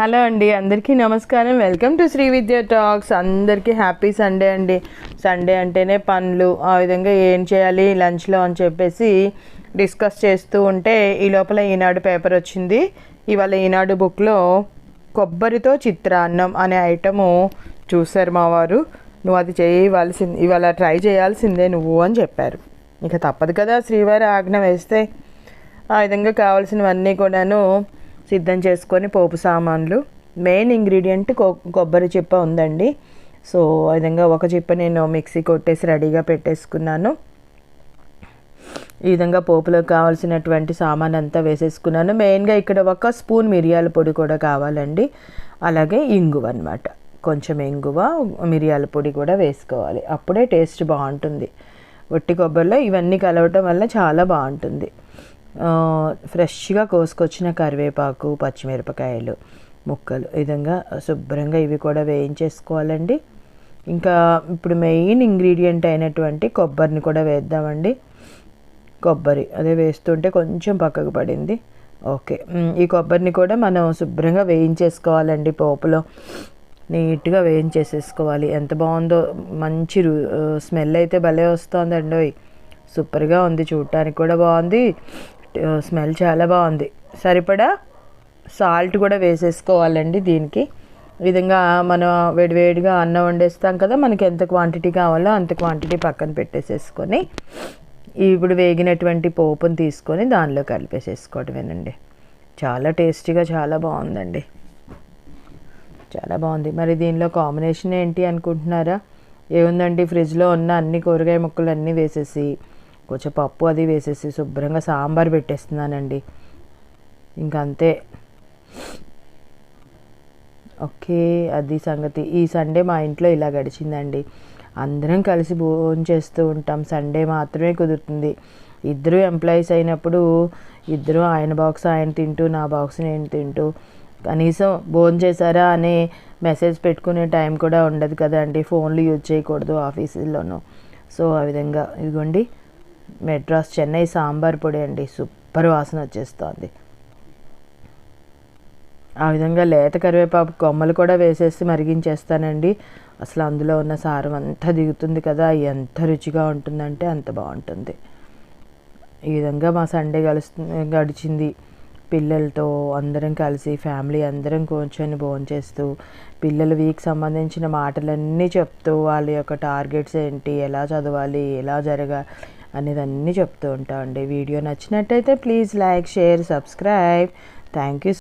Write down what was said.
Hello అండి అందరికీ నమస్కారం. Welcome to Sri Vidya talks. అందరికీ హ్యాపీ సండే అండి. సండే అంటేనే పనులు ఆ విధంగా ఏం చేయాలి లంచ్లో అని చెప్పేసి డిస్కస్ చేస్తూ ఉంటే ఈ లోపల ఈనాడు పేపర్ వచ్చింది. ఇవాళ ఈనాడు బుక్లో కొబ్బరితో చిత్రాన్నం అనే ఐటము చూశారు మా వారు నువ్వు అది చేయవలసింది ఇవాళ ట్రై చేయాల్సిందే నువ్వు అని చెప్పారు. ఇక తప్పదు కదా శ్రీవారి ఆజ్ఞ వేస్తే. ఆ విధంగా కావాల్సినవన్నీ కూడాను సిద్ధం చేసుకొని పోపు సామాన్లు. మెయిన్ ఇంగ్రీడియంట్ కొ కొబ్బరి చిప్ప ఉందండి. సో ఆ విధంగా ఒక చిప్ప నేను మిక్సీ కొట్టేసి రెడీగా పెట్టేసుకున్నాను. ఈ విధంగా పోపులో కావాల్సినటువంటి సామాన్ అంతా వేసేసుకున్నాను. మెయిన్గా ఇక్కడ ఒక స్పూన్ మిరియాల పొడి కూడా కావాలండి. అలాగే ఇంగువ అనమాట కొంచెం ఇంగువ మిరియాల పొడి కూడా వేసుకోవాలి. అప్పుడే టేస్ట్ బాగుంటుంది. ఒట్టి కొబ్బరిలో ఇవన్నీ కలవటం వల్ల చాలా బాగుంటుంది. ఫ్రెష్గా కోసుకొచ్చిన కరివేపాకు పచ్చిమిరపకాయలు ముక్కలు ఈ విధంగా శుభ్రంగా ఇవి కూడా వేయించేసుకోవాలండి. ఇంకా ఇప్పుడు మెయిన్ ఇంగ్రీడియంట్ అయినటువంటి కొబ్బరిని కూడా వేద్దామండి. కొబ్బరి అదే వేస్తుంటే కొంచెం పక్కకు పడింది. ఓకే ఈ కొబ్బరిని కూడా మనం శుభ్రంగా వేయించేసుకోవాలండి పోపులో. నీట్గా వేయించేసేసుకోవాలి. ఎంత బాగుందో మంచి రు స్మెల్ అయితే భలే వస్తుందండి సూపర్గా ఉంది చూడటానికి కూడా బాగుంది. స్మెల్ చాలా బాగుంది. సరిపడా సాల్ట్ కూడా వేసేసుకోవాలండి దీనికి. విధంగా మనం వేడివేడిగా అన్నం వండేస్తాం కదా మనకి ఎంత క్వాంటిటీ కావాలో అంత క్వాంటిటీ పక్కన పెట్టేసేసుకొని ఇప్పుడు వేగినటువంటి పోపుని తీసుకొని దానిలో కలిపేసేసుకోవడమేనండి. చాలా టేస్టీగా చాలా బాగుందండి. చాలా బాగుంది. మరి దీనిలో కాంబినేషన్ ఏంటి అనుకుంటున్నారా? ఏముందండి? ఫ్రిడ్జ్లో ఉన్న అన్ని కూరగాయ ముక్కలు అన్నీ వేసేసి కొంచెం పప్పు అది వేసేసి శుభ్రంగా సాంబార్ పెట్టేస్తున్నానండి. ఇంకంతే. అంతే ఓకే అది సంగతి. ఈ సండే మా ఇంట్లో ఇలా గడిచిందండి. అందరం కలిసి భోజనం చేస్తూ ఉంటాం. సండే మాత్రమే కుదురుతుంది. ఇద్దరు ఎంప్లాయీస్ అయినప్పుడు ఇద్దరు ఆయన బాక్స్ ఆయన తింటూ నా బాక్స్ నేను తింటూ కనీసం భోజనం చేశారా అనే మెసేజ్ పెట్టుకునే టైం కూడా ఉండదు కదండి. ఫోన్లు యూజ్ చేయకూడదు ఆఫీసుల్లోనూ. సో ఆ విధంగా. ఇదిగోండి. మెడ్రాస్ చెన్నై సాంబార్ పొడి అండి. సూపర్ వాసన వచ్చేస్తుంది. ఆ విధంగా లేత కరివేపాకు కొమ్మలు కూడా వేసేసి మరిగించేస్తానండి. అసలు అందులో ఉన్న సారం అంతా దిగుతుంది కదా ఎంత రుచిగా ఉంటుందంటే అంత బాగుంటుంది. ఈ విధంగా మా సండే కలుస్తు గడిచింది. పిల్లలతో అందరం కలిసి ఫ్యామిలీ అందరం కూర్చొని భోంచేస్తూ పిల్లల వీక్ సంబంధించిన మాటలన్నీ చెప్తూ వాళ్ళ యొక్క టార్గెట్స్ ఏంటి ఎలా చదవాలి ఎలా జరగాలి అనేది అన్నీ చెప్తూ ఉంటామండి వీడియో నచ్చినట్టయితే please like share subscribe. Thank you